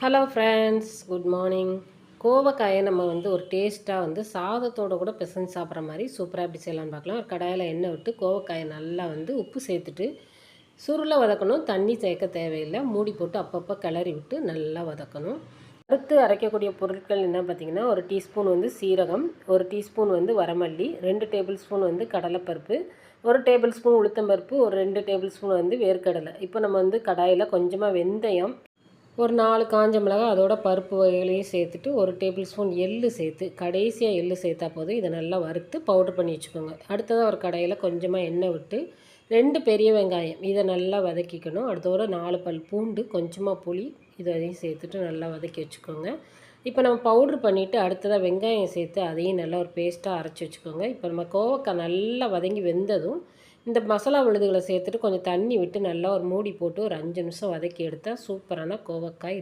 Hello friends good morning கோவக்காயை நம்ம வந்து ஒரு டேஸ்ட்டாக வந்து சாதத்தோடு கூட பிசைஞ்சு சாப்பிட்ற மாதிரி சூப்பராக எப்படி செய்யலாம்னு பார்க்கலாம். ஒரு கடாயில் எண்ணெய் விட்டு கோவக்காயை நல்லா வந்து உப்பு சேர்த்துட்டு சுருளை வதக்கணும். தண்ணி சேர்க்க தேவையில்லை. மூடி போட்டு அப்பப்போ கிளறி விட்டு நல்லா வதக்கணும். அடுத்து அரைக்கக்கூடிய பொருட்கள் என்ன பார்த்திங்கன்னா ஒரு டீஸ்பூன் வந்து சீரகம் ஒரு டீஸ்பூன் வந்து வரமல்லி ரெண்டு டேபிள் ஸ்பூன் வந்து கடலைப்பருப்பு ஒரு டேபிள் ஸ்பூன் உளுத்தம்பருப்பு ஒரு ரெண்டு டேபிள் ஸ்பூன் வந்து வேர்க்கடலை. இப்போ நம்ம வந்து கடாயில் கொஞ்சமாக வெந்தயம் ஒரு நாலு காஞ்ச மிளகாய் அதோட பருப்பு வகைகளையும் சேர்த்துட்டு ஒரு டேபிள் ஸ்பூன் எள்ளு சேர்த்து கடைசியாக எள்ளு சேர்த்தா போதும். இதை நல்லா வறுத்து பவுட்ரு பண்ணி வச்சுக்கோங்க. அடுத்ததாக ஒரு கடையில் கொஞ்சமாக எண்ணெய் விட்டு ரெண்டு பெரிய வெங்காயம் இதை நல்லா வதக்கிக்கணும். அடுத்தோட நாலு பல் பூண்டு கொஞ்சமாக புளி இதையும் சேர்த்துட்டு நல்லா வதக்கி வச்சுக்கோங்க. இப்போ நம்ம பவுட்ரு பண்ணிவிட்டு அடுத்ததாக வெங்காயம் சேர்த்து அதையும் நல்லா ஒரு பேஸ்ட்டாக அரைச்சி வச்சுக்கோங்க. இப்போ நம்ம கோவக்காய் நல்லா வதங்கி வெந்ததும் இந்த மசாலா விழுதுகளை சேர்த்துட்டு கொஞ்சம் தண்ணி விட்டு நல்லா ஒரு மூடி போட்டு ஒரு அஞ்சு நிமிஷம் வதக்கி எடுத்தால் சூப்பரான கோவக்காய்